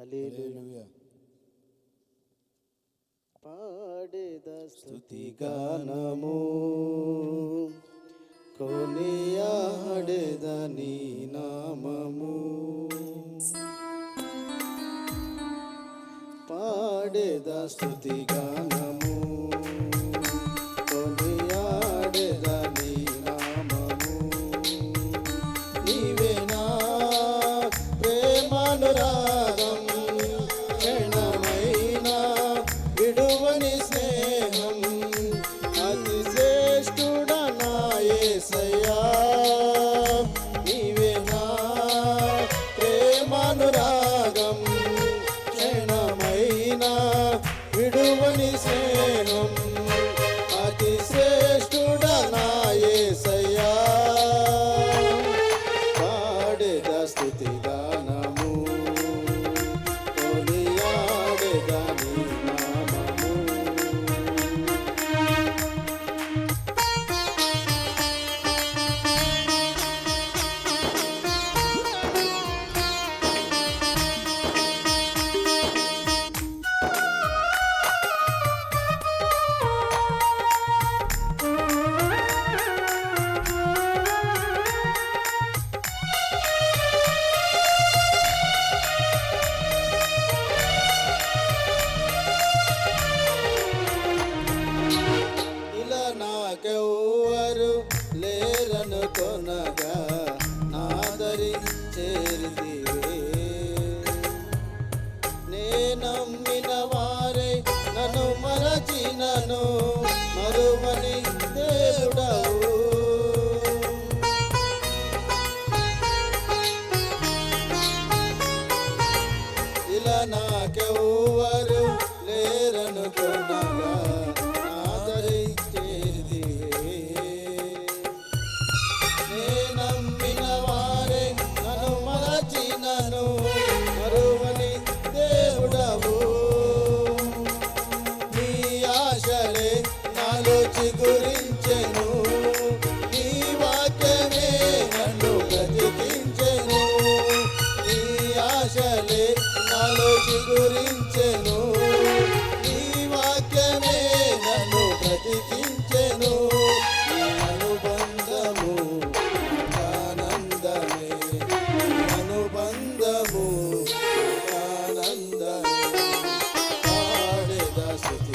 హల్లెలూయా. పాడేద స్తుతి గానము. కొనియాడేద నీ నామము. పాడేద స్తుతి గానము. Yeah. Oh. పాడేద స్తుతి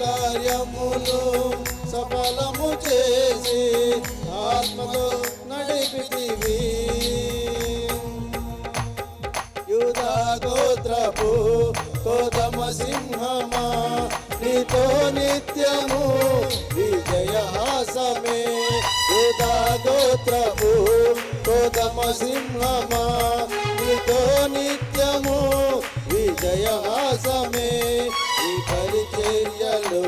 కార్యములు సఫలము చేసి ఆత్మతో నడిపితివి. యుధా గోత్రపు కోదమ సింహమా? నీతో నిత్యము విజయ సమే యుధా గోత్రపు గోతమ సింహమా? నీతో నిత్యము సమే పరిచర్యలు